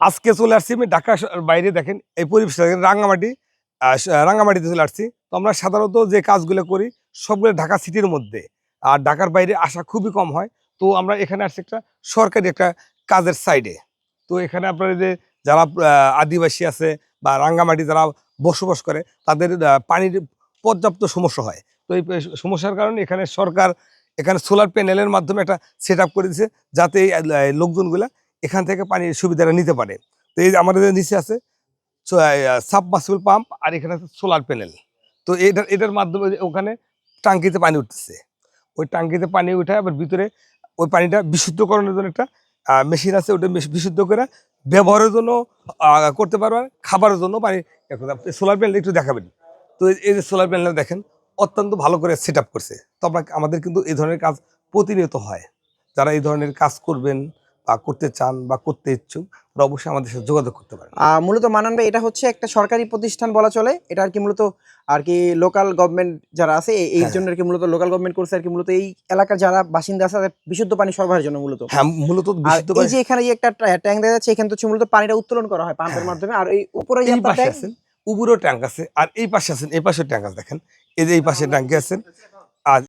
আজকে চলে আসছি আমি ঢাকা বাইরে দেখেন, এই পরিবেশ দেখেন রাঙ্গামাটি রাঙ্গামাটিতে চলে আসছি। তো আমরা সাধারণত যে কাজগুলো করি, সবগুলো ঢাকা সিটির মধ্যে। আর ঢাকার বাইরে আসা খুবই কম হয়। তো আমরা এখানে আসছি একটা সরকারি একটা কাজের সাইডে তো এখানে আপনার যে যারা আদিবাসী আছে বা রাঙ্গামাটি যারা বসবাস করে, তাদের পানির পর্যাপ্ত সমস্যা হয়। তো এই সমস্যার কারণে এখানে সরকার এখানে সোলার প্যানেলের মাধ্যমে একটা সেট করে দিয়েছে যাতে এই এখান থেকে পানির সুবিধাটা নিতে পারে। তো এই আমাদের নিচে আছে সাবমার্সিবল পাম্প আর এখানে আছে সোলার প্যানেল তো এটার এটার মাধ্যমে ওখানে টাঙ্কিতে পানি উঠতেছে। ওই টাঙ্কিতে পানি উঠে আবার ভিতরে ওই পানিটা বিশুদ্ধকরণের জন্য একটা মেশিন আছে, ওটা বিশুদ্ধ করে ব্যবহারের জন্য করতে পারবেন খাবারের জন্য পানি। সোলার প্যানেল একটু দেখাবেন। তো এই- যে সোলার প্যানেল দেখেন, অত্যন্ত ভালো করে সেট করছে। তো আমরা, আমাদের কিন্তু এই ধরনের কাজ প্রতিনিয়ত হয়। যারা এই ধরনের কাজ করবেন করতে চান বা করতে ইচ্ছুক তারা অবশ্যই আমাদের সাথে যোগাযোগ করতে পারেন। মূলত মানান ভাই এটা হচ্ছে একটা সরকারি প্রতিষ্ঠান বলা চলে। এটা আর কি মূলত আর কি লোকাল গভর্নমেন্ট যারা আছে এই- হ্যাঁ। জন্য আর কি মূলত লোকাল গভর্নমেন্ট করছে আর কি মূলত এই এলাকার যারা বাসিন্দা আছে তাদের বিশুদ্ধ পানি সরবরাহের জন্য মূলত। হ্যাঁ মূলত এই যে এখানে একটা ট্যাঙ্ক দেখা যাচ্ছে এখানে তো হচ্ছে মূলত পানিটা উত্তোলন করা হয় পাম্পের হ্যাঁ। মাধ্যমে। আর এই উপরে যে পাশে আছেন উপরেও ট্যাঙ্ক আছে আর এই পাশে আছেন এই পাশে ট্যাঙ্ক আছে দেখেন। এই যে এই পাশে ট্যাঙ্কি আছেন